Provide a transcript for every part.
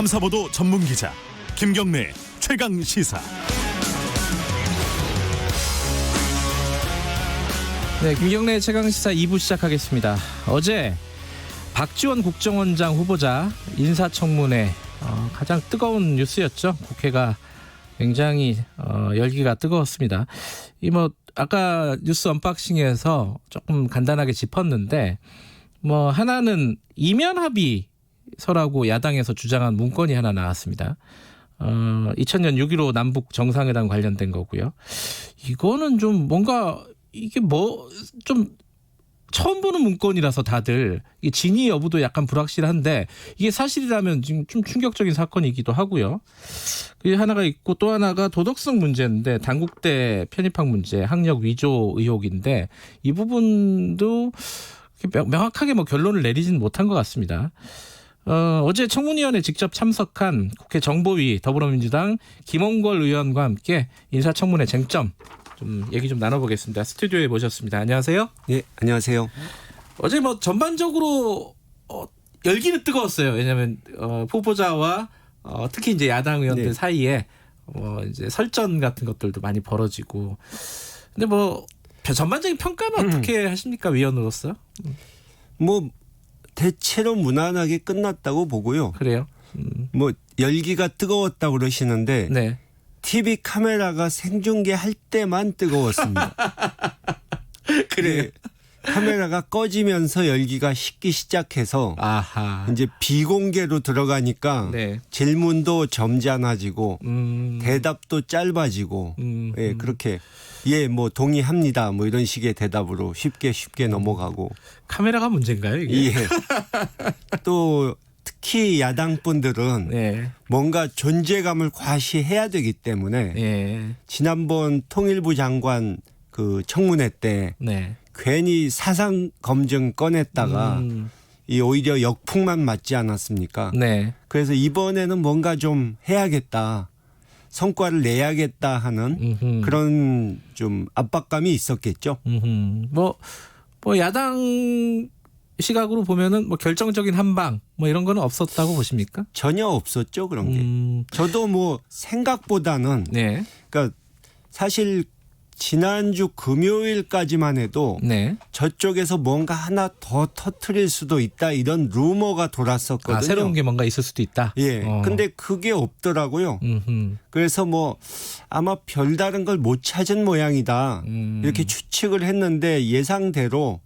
탐사보도 전문 기자 김경래 최강 시사. 네, 김경래 최강 시사 2부 시작하겠습니다. 어제 박지원 국정원장 후보자 인사청문회 어, 가장 뜨거운 뉴스였죠. 국회가 굉장히 어, 열기가 뜨거웠습니다. 이 뭐 아까 뉴스 언박싱에서 조금 간단하게 짚었는데 뭐 하나는 이면 합의 서라고 야당에서 주장한 문건이 하나 나왔습니다. 어, 2000년 6.15 남북 정상회담 관련된 거고요. 이거는 좀 뭔가 이게 뭐 좀 처음 보는 문건이라서 다들 이 진위 여부도 약간 불확실한데 이게 사실이라면 지금 좀 충격적인 사건이기도 하고요. 그게 하나가 있고 또 하나가 도덕성 문제인데 당국대 편입학 문제, 학력 위조 의혹인데 이 부분도 명- 명확하게 뭐 결론을 내리진 못한 것 같습니다. 어, 어제 청문위원회 직접 참석한 국회 정보위 더불어민주당 김홍걸 의원과 함께 인사청문회 쟁점 좀 얘기 좀 나눠보겠습니다. 스튜디오에 모셨습니다. 안녕하세요. 예, 안녕하세요. 어제 뭐 전반적으로 어, 열기는 뜨거웠어요. 왜냐하면 어, 후보자와 어, 특히 이제 야당 의원들 네. 사이에 뭐 이제 설전 같은 것들도 많이 벌어지고. 근데 뭐 전반적인 평가는 어떻게 하십니까 위원으로서? 뭐 대체로 무난하게 끝났다고 보고요. 그래요. 음, 뭐 열기가 뜨거웠다고 그러시는데 네. TV 카메라가 생중계 할 때만 뜨거웠습니다. 그래요. 예, 카메라가 꺼지면서 열기가 식기 시작해서 아하. 이제 비공개로 들어가니까 네. 질문도 점잖아지고 음. 대답도 짧아지고 음, 예, 음. 그렇게 예, 뭐 동의합니다. 뭐 이런 식의 대답으로 쉽게 쉽게 넘어가고 카메라가 문제인가요 이게? 예. 또 특히 야당 분들은 네. 뭔가 존재감을 과시해야 되기 때문에 예. 지난번 통일부 장관 그 청문회 때 네. 괜히 사상 검증 꺼냈다가 음, 이 오히려 역풍만 맞지 않았습니까? 네. 그래서 이번에는 뭔가 좀 해야겠다. 성과를 내야겠다 하는 음흠. 그런 좀 압박감이 있었겠죠. 음흠. 뭐, 뭐 야당 시각으로 보면은 뭐 결정적인 한방 뭐 이런 거는 없었다고 보십니까? 전혀 없었죠 그런 게. 음, 저도 뭐 생각보다는 네, 그러니까 사실 지난주 금요일까지만 해도 네. 저쪽에서 뭔가 하나 더 터트릴 수도 있다 이런 루머가 돌았었거든요. 아 새로운 게 뭔가 있을 수도 있다. 예. 어. 근데 그게 없더라고요. 음흠. 그래서 뭐 아마 별다른 걸 못 찾은 모양이다. 음. 이렇게 추측을 했는데 예상대로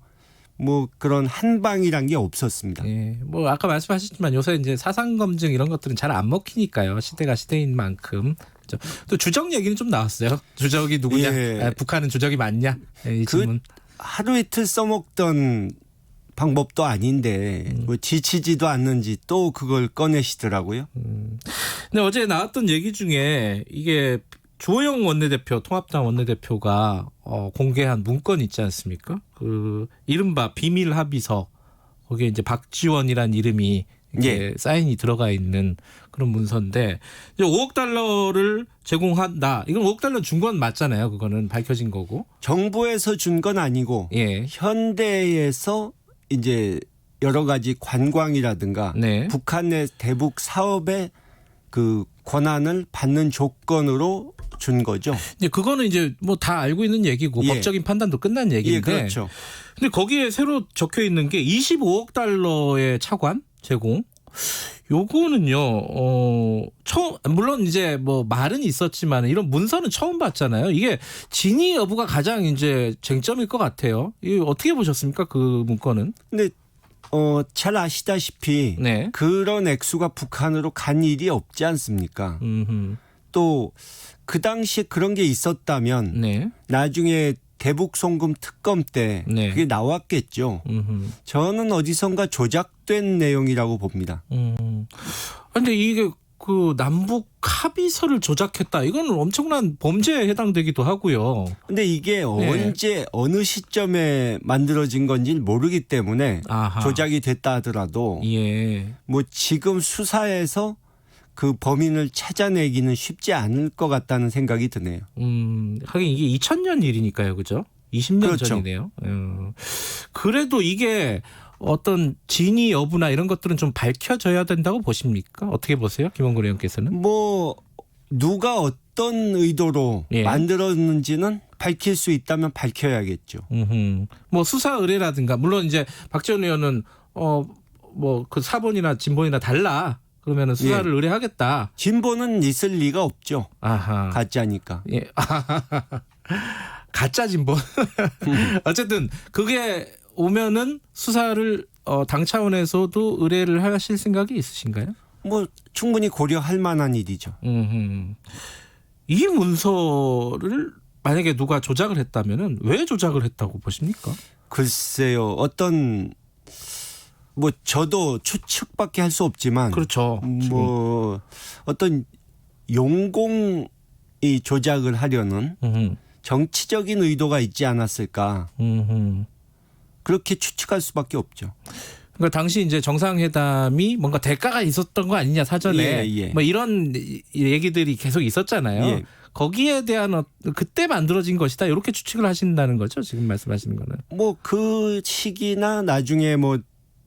뭐 그런 한방이란 게 없었습니다. 예, 뭐 아까 말씀하셨지만 요새 이제 사상 검증 이런 것들은 잘 안 먹히니까요. 시대가 시대인 만큼. 그죠? 또 주적 얘기는 좀 나왔어요. 주적이 누구냐? 예. 아, 북한은 주적이 맞냐? 예, 이그 질문. 하루 이틀 써먹던 방법도 아닌데 음. 뭐 지치지도 않는지 또 그걸 꺼내시더라고요. 근데 어제 나왔던 얘기 중에 이게 주호영 원내대표 통합당 원내대표가 어, 공개한 문건 있지 않습니까? 그 이른바 비밀 합의서 거기에 이제 박지원이란 이름이 예. 사인이 들어가 있는 그런 문서인데 이제 5억 달러를 제공한다. 이건 5억 달러 준 건 맞잖아요. 그거는 밝혀진 거고. 정부에서 준 건 아니고 예. 현대에서 이제 여러 가지 관광이라든가 네. 북한의 대북 사업의 그 권한을 받는 조건으로 준 거죠. 이제 그거는 이제 뭐 다 알고 있는 얘기고 예. 법적인 판단도 끝난 얘기인데 예, 그렇죠. 근데 거기에 새로 적혀 있는 게 25억 달러의 차관 제공. 요거는요, 어, 처음, 물론 이제 뭐 말은 있었지만 이런 문서는 처음 봤잖아요. 이게 진위 여부가 가장 이제 쟁점일 것 같아요. 이 어떻게 보셨습니까? 그 문건은? 근데 어, 잘 아시다시피 네. 그런 액수가 북한으로 간 일이 없지 않습니까? 음, 또그 당시에 그런 게 있었다면 네. 나중에 대북 송금 특검 때 네. 그게 나왔겠죠. 음, 저는 어디선가 조작된 내용이라고 봅니다. 음. 근데 이게 그 남북 합의서를 조작했다. 이거는 엄청난 범죄에 해당되기도 하고요. 근데 이게 네. 언제 어느 시점에 만들어진 건지 모르기 때문에 아하. 조작이 됐다 하더라도 예. 뭐 지금 수사에서 그 범인을 찾아내기는 쉽지 않을 것 같다는 생각이 드네요. 음, 하긴 이게 2000년 일이니까요, 그죠? 20년 그렇죠. 전이네요. 어, 그래도 이게 어떤 진위 여부나 이런 것들은 좀 밝혀져야 된다고 보십니까? 어떻게 보세요, 김원근 의원께서는? 뭐 누가 어떤 의도로 예. 만들었는지는 밝힐 수 있다면 밝혀야겠죠. 음흠. 뭐 수사 의뢰라든가 물론 이제 박지원 의원은 어 뭐 그 사본이나 진본이나 달라 그러면은 수사를 예. 의뢰하겠다. 진보는 있을 리가 없죠. 아하. 가짜니까. 예. 가짜 진본. 어쨌든 그게 오면은 수사를 어, 당 차원에서도 의뢰를 하실 생각이 있으신가요? 뭐 충분히 고려할 만한 일이죠. 음. 이 문서를 만약에 누가 조작을 했다면은 왜 조작을 했다고 보십니까? 글쎄요. 어떤 뭐 저도 추측밖에 할 수 없지만 그렇죠. 뭐 어떤 용공이 조작을 하려는 음. 정치적인 의도가 있지 않았을까 음. 그렇게 추측할 수밖에 없죠. 그러니까 당시 이제 정상회담이 뭔가 대가가 있었던 거 아니냐 사전에 예, 예. 뭐 이런 얘기들이 계속 있었잖아요. 예. 거기에 대한 어- 그때 만들어진 것이다 이렇게 추측을 하신다는 거죠 지금 말씀하시는 거는. 뭐 그 시기나 나중에 뭐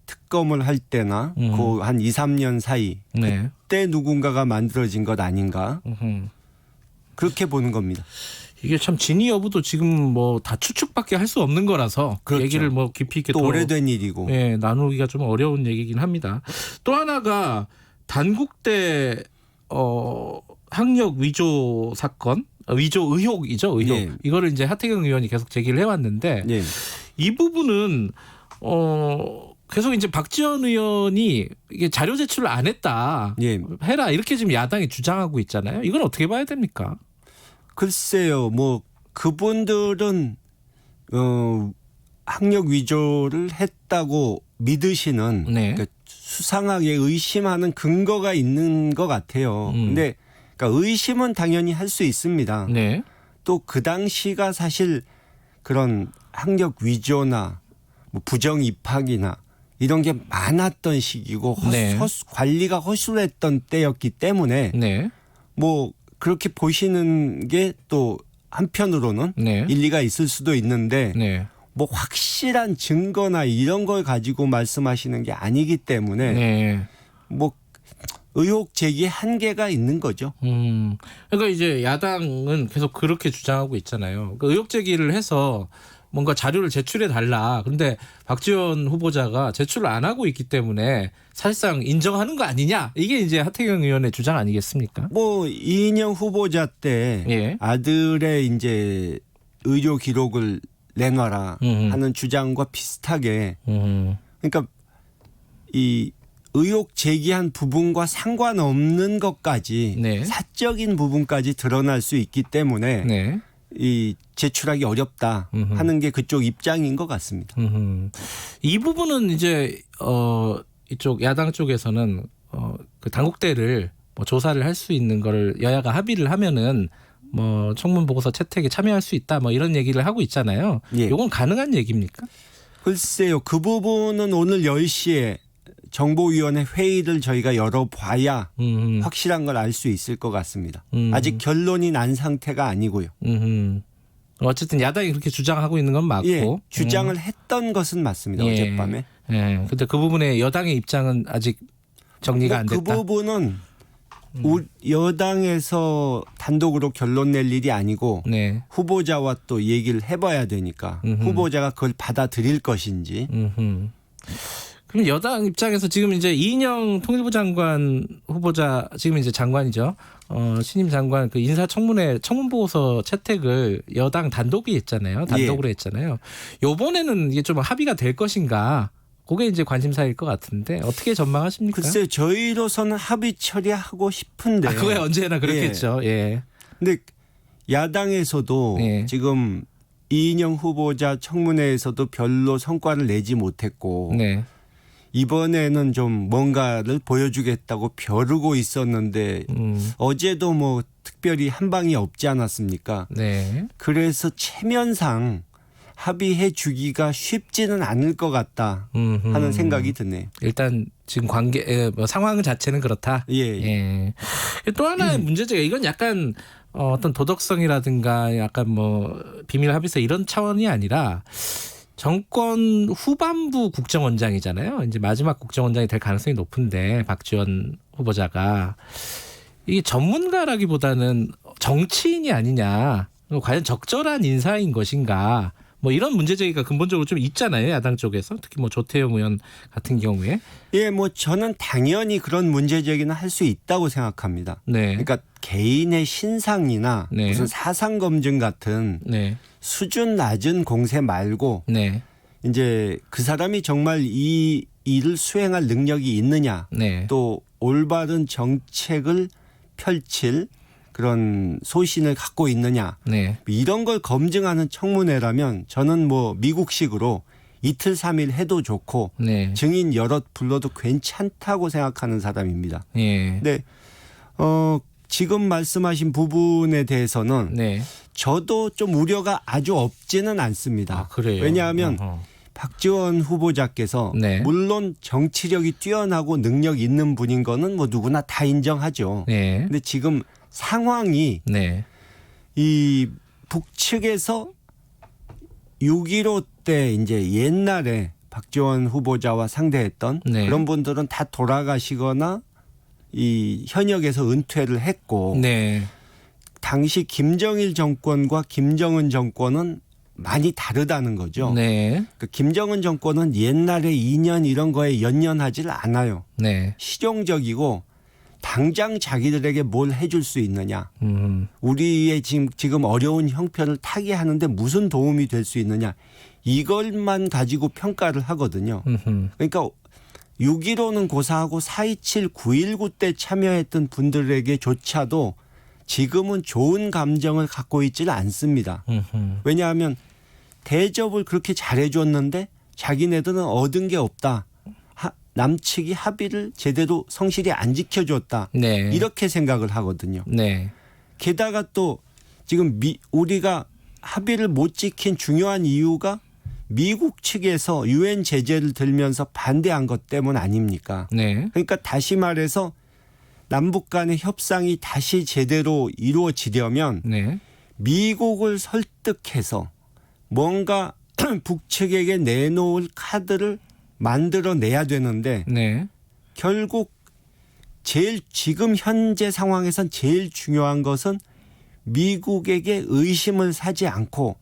특검을 할 때나 음. 그한 2, 3년 사이 네. 때 누군가가 만들어진 것 아닌가 음흠. 그렇게 보는 겁니다. 이게 참 진위 여부도 지금 뭐 다 추측밖에 할 수 없는 거라서 그렇죠. 얘기를 뭐 깊이 있게 또더 오래된 일이고 예, 나누기가 좀 어려운 얘기긴 합니다. 또 하나가 단국대 어 학력 위조 사건 어, 위조 의혹이죠 의혹 예. 이거를 이제 하태경 의원이 계속 제기를 해왔는데 예. 이 부분은 어 계속 이제 박지원 의원이 이게 자료 제출을 안 했다 예. 해라 이렇게 지금 야당이 주장하고 있잖아요. 이건 어떻게 봐야 됩니까? 글쎄요, 뭐 그분들은 어 학력 위조를 했다고 믿으시는 네. 그러니까 수상하게 의심하는 근거가 있는 것 같아요. 음. 근데 그러니까 의심은 당연히 할 수 있습니다. 네. 또그 당시가 사실 그런 학력 위조나 뭐 부정 입학이나 이런 게 많았던 시기고 허, 네. 허수- 관리가 허술했던 때였기 때문에 네. 뭐 그렇게 보시는 게 또 한편으로는 네. 일리가 있을 수도 있는데 네. 뭐 확실한 증거나 이런 걸 가지고 말씀하시는 게 아니기 때문에 네. 뭐 의혹 제기에 한계가 있는 거죠. 음. 그러니까 이제 야당은 계속 그렇게 주장하고 있잖아요. 그 의혹 제기를 해서 뭔가 자료를 제출해 달라. 그런데 박지원 후보자가 제출을 안 하고 있기 때문에 사실상 인정하는 거 아니냐? 이게 이제 하태경 의원의 주장 아니겠습니까? 뭐 이인영 후보자 때 예. 아들의 이제 의료 기록을 내놔라 음. 하는 주장과 비슷하게 음. 그러니까 이 의혹 제기한 부분과 상관없는 것까지 네. 사적인 부분까지 드러날 수 있기 때문에 네. 이 제출하기 어렵다 음흠. 하는 게 그쪽 입장인 것 같습니다. 음. 이 부분은 이제 어 이쪽 야당 쪽에서는 어그 당국대를 뭐 조사를 할 수 있는 거를 여야가 합의를 하면은 뭐 청문 보고서 채택에 참여할 수 있다 뭐 이런 얘기를 하고 있잖아요. 예. 요건 가능한 얘기입니까? 글쎄요, 그 부분은 오늘 10시에 정보위원회 회의를 저희가 열어봐야 음. 확실한 걸 알 수 있을 것 같습니다. 음. 아직 결론이 난 상태가 아니고요. 음. 어쨌든 야당이 그렇게 주장하고 있는 건 맞고 예, 주장을 했던 것은 맞습니다. 예. 어젯밤에. 음. 예. 근데 그 부분에 여당의 입장은 아직 정리가 뭐안그 됐다. 음. 부분은 우- 여당에서 단독으로 결론 낼 일이 아니고 네. 후보자와 또 얘기를 해봐야 되니까 음흠. 후보자가 그걸 받아들일 것인지 음. 그럼 여당 입장에서 지금 이제 이인영 통일부 장관 후보자 지금 이제 장관이죠. 어, 신임 장관 그 인사청문회 청문 보고서 채택을 여당 단독이 했잖아요. 단독으로 했잖아요. 요번에는 이게 좀 합의가 될 것인가? 그게 이제 관심사일 것 같은데 어떻게 전망하십니까? 글쎄 저희로서는 합의 처리하고 싶은데 아, 그거야 언제나 그렇겠죠. 예. 근데 야당에서도 예. 지금 이인영 후보자 청문회에서도 별로 성과를 내지 못했고 네. 이번에는 좀 뭔가를 보여주겠다고 벼르고 있었는데 음. 어제도 뭐 특별히 한 방이 없지 않았습니까? 네. 그래서 체면상 합의해 주기가 쉽지는 않을 것 같다 음흠. 하는 생각이 드네요. 일단 지금 관계 에, 뭐 상황 자체는 그렇다. 예, 예. 예. 또 하나의 문제제가 이건 약간 어, 어떤 도덕성이라든가 약간 뭐 비밀 합의서 이런 차원이 아니라 정권 후반부 국정원장이잖아요. 이제 마지막 국정원장이 될 가능성이 높은데 박지원 후보자가 이게 전문가라기보다는 정치인이 아니냐. 과연 적절한 인사인 것인가. 뭐 이런 문제 제기가 근본적으로 좀 있잖아요. 야당 쪽에서 특히 뭐 조태용 의원 같은 경우에. 예, 뭐 저는 당연히 그런 문제 제기는 할 수 있다고 생각합니다. 네. 그러니까 개인의 신상이나 네. 무슨 사상 검증 같은 네. 수준 낮은 공세 말고 네. 이제 그 사람이 정말 이 일을 수행할 능력이 있느냐 네. 또 올바른 정책을 펼칠 그런 소신을 갖고 있느냐 네. 이런 걸 검증하는 청문회라면 저는 뭐 미국식으로 이틀 삼일 해도 좋고 네. 증인 여럿 불러도 괜찮다고 생각하는 사람입니다. 예. 근데 어 지금 말씀하신 부분에 대해서는 네. 저도 좀 우려가 아주 없지는 않습니다. 아, 그래요. 왜냐하면 어허. 박지원 후보자께서 네. 물론 정치력이 뛰어나고 능력 있는 분인 거는 뭐 누구나 다 인정하죠. 네. 근데 지금 상황이 네. 이 북측에서 6.15 때 이제 옛날에 박지원 후보자와 상대했던 네. 그런 분들은 다 돌아가시거나 이 현역에서 은퇴를 했고 네. 당시 김정일 정권과 김정은 정권은 많이 다르다는 거죠. 네. 그 김정은 정권은 옛날에 2년 이런 거에 연연하질 않아요. 네. 실용적이고 당장 자기들에게 뭘 해줄 수 있느냐. 음. 우리의 지금, 지금 어려운 형편을 타게 하는데 무슨 도움이 될 수 있느냐. 이걸만 가지고 평가를 하거든요. 음흠. 그러니까 6.15는 고사하고 4.27, 9.19 때 참여했던 분들에게조차도 지금은 좋은 감정을 갖고 있지는 않습니다. 음흠. 왜냐하면 대접을 그렇게 잘해줬는데 자기네들은 얻은 게 없다. 하- 남측이 합의를 제대로 성실히 안 지켜줬다. 네. 이렇게 생각을 하거든요. 네. 게다가 또 지금 미, 우리가 합의를 못 지킨 중요한 이유가 미국 측에서 유엔 제재를 들면서 반대한 것 때문 아닙니까? 네. 그러니까 다시 말해서 남북 간의 협상이 다시 제대로 이루어지려면 네. 미국을 설득해서 뭔가 북측에게 내놓을 카드를 만들어내야 되는데 네. 결국 제일 지금 현재 상황에선 제일 중요한 것은 미국에게 의심을 사지 않고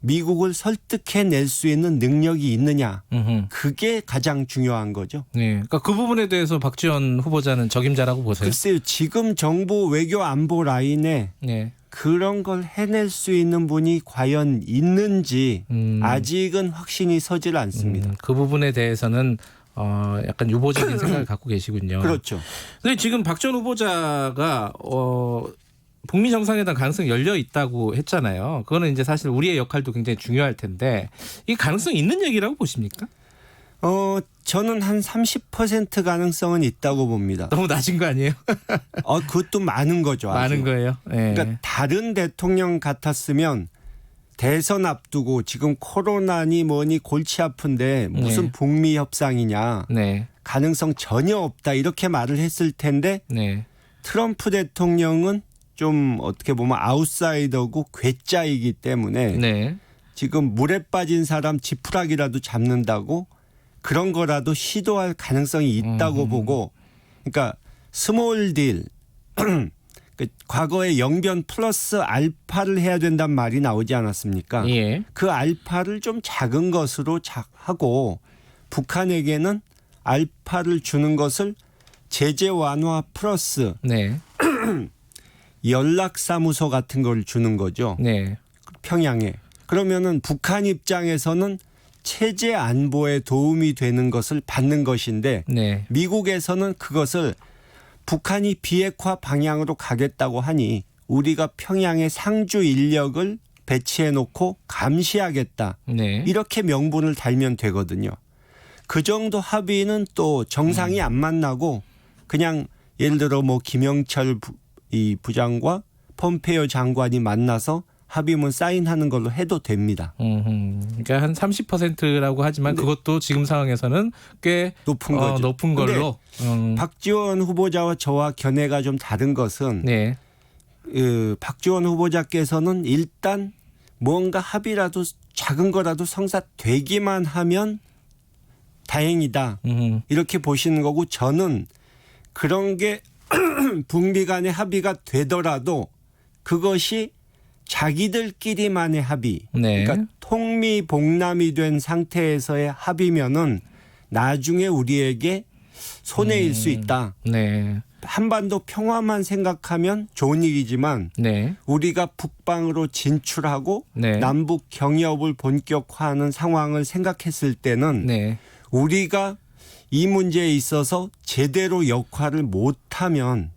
미국을 설득해낼 수 있는 능력이 있느냐 음흠. 그게 가장 중요한 거죠. 네. 그러니까 그 부분에 대해서 박지원 후보자는 적임자라고 보세요. 글쎄요 지금 정보 외교 안보 라인에 네. 그런 걸 해낼 수 있는 분이 과연 있는지 음. 아직은 확신이 서질 않습니다. 음, 그 부분에 대해서는 어 약간 유보적인 생각을 갖고 계시군요. 그렇죠. 근데 지금 박지원 후보자가 어 북미 정상회담 가능성이 열려 있다고 했잖아요. 그거는 이제 사실 우리의 역할도 굉장히 중요할 텐데 이 가능성 이 있는 얘기라고 보십니까? 어 저는 한 30% 가능성은 있다고 봅니다. 너무 낮은 거 아니에요? 어 그것도 많은 거죠. 아주. 많은 거예요. 예. 그러니까 다른 대통령 같았으면 대선 앞두고 지금 코로나니 뭐니 골치 아픈데 무슨 네. 북미 협상이냐 네, 가능성 전혀 없다 이렇게 말을 했을 텐데 네, 트럼프 대통령은 좀 어떻게 보면 아웃사이더고 괴짜이기 때문에 네, 지금 물에 빠진 사람 지푸라기라도 잡는다고 그런 거라도 시도할 가능성이 있다고 음. 보고 그러니까 스몰 딜 그 과거에 영변 플러스 알파를 해야 된단 말이 나오지 않았습니까? 예, 그 알파를 좀 작은 것으로 자- 하고 북한에게는 알파를 주는 것을 제재 완화 플러스 네, 연락사무소 같은 걸 주는 거죠. 네, 평양에. 그러면은 북한 입장에서는 체제 안보에 도움이 되는 것을 받는 것인데 네, 미국에서는 그것을 북한이 비핵화 방향으로 가겠다고 하니 우리가 평양에 상주 인력을 배치해 놓고 감시하겠다. 네, 이렇게 명분을 달면 되거든요. 그 정도 합의는 또 정상이 안 만나고 그냥 예를 들어 뭐 김영철 부, 이 부장과 폼페이오 장관이 만나서 합의문 사인하는 걸로 해도 됩니다. 음, 그러니까 한 30%라고 하지만 그것도 지금 상황에서는 꽤 높은 어, 거죠. 높은 걸로. 음, 박지원 후보자와 저와 견해가 좀 다른 것은 네, 그 박지원 후보자께서는 일단 뭔가 합의라도 작은 거라도 성사되기만 하면 다행이다. 음, 이렇게 보시는 거고 저는 그런 게 북미 간의 합의가 되더라도 그것이 자기들끼리만의 합의. 네. 그러니까 통미봉남이 된 상태에서의 합의면은 나중에 우리에게 손해일 수 있다. 네. 한반도 평화만 생각하면 좋은 일이지만 네. 우리가 북방으로 진출하고 네. 남북 경협을 본격화하는 상황을 생각했을 때는 네. 우리가 이 문제에 있어서 제대로 역할을 못하면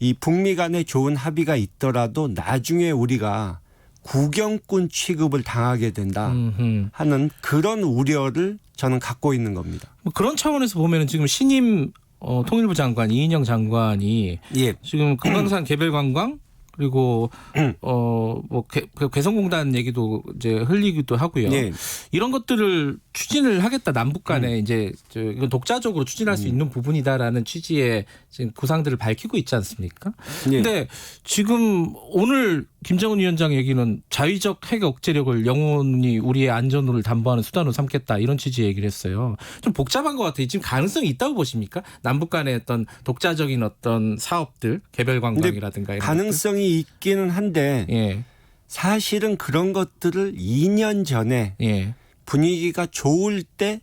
이 북미 간에 좋은 합의가 있더라도 나중에 우리가 구경꾼 취급을 당하게 된다 음, 하는 그런 우려를 저는 갖고 있는 겁니다. 뭐 그런 차원에서 보면은 지금 신임 어, 통일부 장관 이인영 장관이 예. 지금 금강산 개별 관광 그리고 음. 어뭐 개성공단 얘기도 이제 흘리기도 하고요. 네. 이런 것들을 추진을 하겠다 남북 간에 이제 저 이건 독자적으로 추진할 수 있는 부분이다라는 취지의 지금 구상들을 밝히고 있지 않습니까? 예. 근데 지금 오늘 김정은 위원장 얘기는 자위적 핵 억제력을 영원히 우리의 안전을 담보하는 수단으로 삼겠다 이런 취지의 얘기를 했어요. 좀 복잡한 것 같아요. 지금 가능성이 있다고 보십니까? 남북 간의 어떤 독자적인 어떤 사업들 개별 관광이라든가 이런 가능성이 있기는 한데 것들? 예. 사실은 그런 것들을 2년 전에 예. 분위기가 좋을 때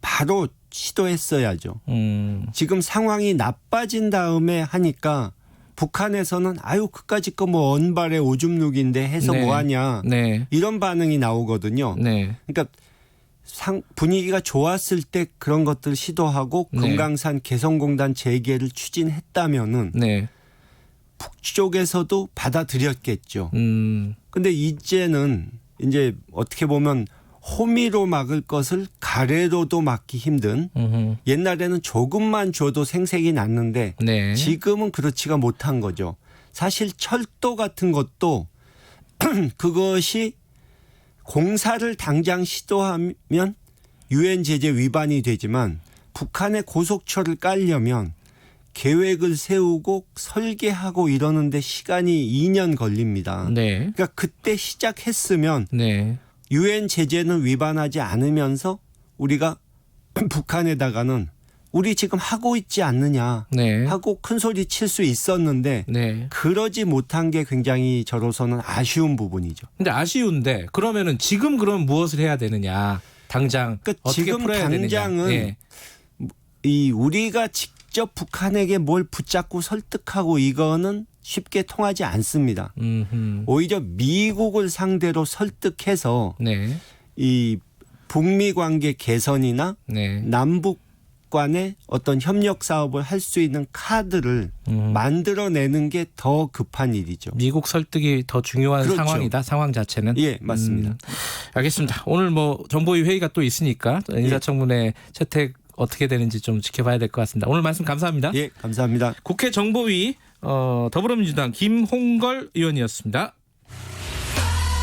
바로 시도했어야죠. 음. 지금 상황이 나빠진 다음에 하니까 북한에서는 아유 그까짓 거뭐 언발의 오줌 누기인데 해서 네. 뭐 하냐 네. 이런 반응이 나오거든요. 네. 그러니까 상 분위기가 좋았을 때 그런 것들 시도하고 네. 금강산 개성공단 재개를 추진했다면은 네. 북쪽에서도 받아들였겠죠. 음. 근데 이제는 이제 어떻게 보면 호미로 막을 것을 가래로도 막기 힘든 음흠. 옛날에는 조금만 줘도 생색이 났는데 네. 지금은 그렇지가 못한 거죠. 사실 철도 같은 것도 그것이 공사를 당장 시도하면 유엔 제재 위반이 되지만 북한의 고속철을 깔려면 계획을 세우고 설계하고 이러는데 시간이 2년 걸립니다. 네. 그러니까 그때 시작했으면 네. 유엔 제재는 위반하지 않으면서 우리가 북한에다가는 우리 지금 하고 있지 않느냐 네. 하고 큰 소리 칠 수 있었는데 네. 그러지 못한 게 굉장히 저로서는 아쉬운 부분이죠. 근데 아쉬운데 그러면은 지금 그럼 무엇을 해야 되느냐? 당장 그러니까 어떻게 지금 풀어야 당장은? 예. 이 우리가 직접 북한에게 뭘 붙잡고 설득하고 이거는 쉽게 통하지 않습니다. 음흠. 오히려 미국을 상대로 설득해서 네. 이 북미 관계 개선이나 네. 남북 간의 어떤 협력 사업을 할 수 있는 카드를 음. 만들어내는 게 더 급한 일이죠. 미국 설득이 더 중요한 그렇죠. 상황이다. 상황 자체는. 예, 맞습니다. 음, 알겠습니다. 오늘 뭐 정보위 회의가 또 있으니까 인사청문회 채택 어떻게 되는지 좀 지켜봐야 될 것 같습니다. 오늘 말씀 감사합니다. 예, 감사합니다. 국회 정보위 어, 더불어민주당 김홍걸 의원이었습니다.